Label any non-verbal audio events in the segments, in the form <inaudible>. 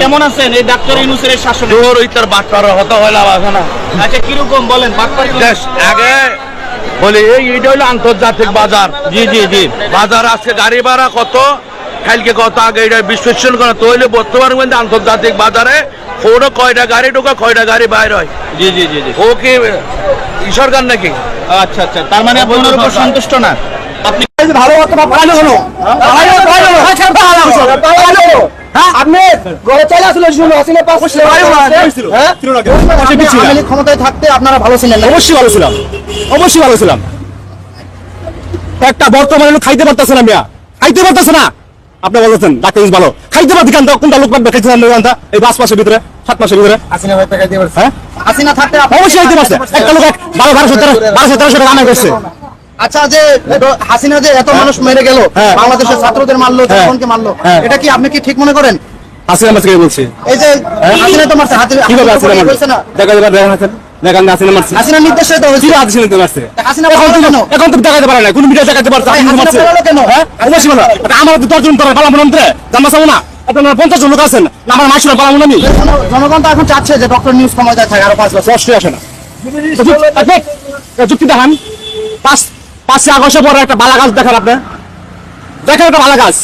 কেমন আছেন? এই ডাক্তার ইউনুসের শাসনে? তোর ওই তোর বাটপার হতে হইলে আছে না। আচ্ছা কীরকম বলেন বাটপারি আগে বলে এই এটা হলো আন্তর্জাতিক বাজার। জি জি জি। বাজার আজকে গাড়ি ভাড়া কত? কালকে কত? আগে এটা বিশ্লেষণ করা। তো হইলে বর্তমান মধ্যে আন্তর্জাতিক বাজারে ফোনে কয়টা গাড়ি ঢোকা কয়টা গাড়ি বাইর হয়? জি জি জি জি। ও কি সরকার নাকি? আচ্ছা আচ্ছা। তার মানে আপনি ওনার উপর সন্তুষ্ট না? আপনি আপনি ঘরে চলে আসলে শুনুন হাসিনা <laughs> পাস হ্যাঁ? আপনি আওয়ামী লীগ ক্ষমতায় থাকতে আপনারা ভালো ছিলেন অবশ্যই ভালো ছিলাম। অবশ্যই ভালো ছিলাম। একটা বর্তমানে খাইতে পারতেছে না মিয়া। খাইতে পারতেছে না। আপনি বলতেছেন ডাক্তার ভালো। খাইতে পারতে কেন? কোনটা লোক খাইতে পারবে এই পাঁচ মাসের ভিতরে সাত মাসের ভিতরে। হাসিনা ভাই দিয়ে পারছে। হ্যাঁ? হাসিনা থাকতে অবশ্যই খাইতে পারছে। একটা লোক বারো বারোশো তেরো বারোশো তেরোশো টাকা করছে। আচ্ছা যে হাসিনা যে এত মানুষ মেরে গেল হ্যাঁ। বাংলাদেশের ছাত্রদের মারলো হ্যাঁ। জনগণকে মারলো হ্যাঁ। এটা কি আপনি কি ঠিক মনে করেন? বলছি। এই যে তো মারছে হাতে কীভাবে মারছে দেখা দেখেন মারছে। নির্দেশে তো হয়েছিল কিরা তো মারছে? হাসিনা এখন তো এখন তো দেখাতে পারে না কোন মিডিয়া দেখাতে পারছে ভাই, হাসিনা হাসিনা মারছে। কেন? হ্যাঁ? অবশ্যই ভালো আমার তো আপনার পঞ্চাশ জন লোক আছেন আমার মাসুরা পালাবো না আমি? জনগণ তো এখন চাচ্ছে যে ডক্টর নিউজ ক্ষমতায় থাকে আরও পাঁচ বছর। কষ্টই আসে না। যুক্তি দেখান। পাঁচ পাঁচই আগস্টের পরে একটা বালা গাছ দেখান আপনি। দেখেন একটা বালা গাছ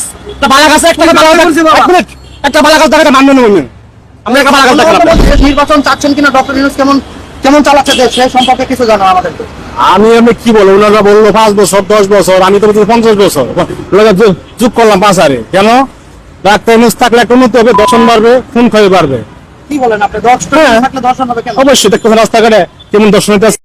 বালা গাছে একটা বালা গাছ এক মিনিট। একটা বালা গাছ দেখাতে মানবেন না। মানবেন একটা নির্বাচন চাচ্ছেন কিনা ডক্টর নিউজ কেমন কেমন চালাচ্ছে দেশ? সে সম্পর্কে কিছু জানো আমাদের আমি আমি কি বলব ওনারা বলল পাঁচ বছর দশ বছর আমি তো বলছি পঞ্চাশ বছর। ওনারা যুগ করলাম পাঁচ আরে কেন? ডাক্তার নিউজ থাকলে একটা উন্নতি হবে দর্শন বাড়বে খুন ক্ষয় বাড়বে। কি বলেন আপনি? দশ হ্যাঁ। থাকলে দর্শন হবে কেন? অবশ্যই দেখতেছেন রাস্তাঘাটে কেমন দর্শন হইতেছে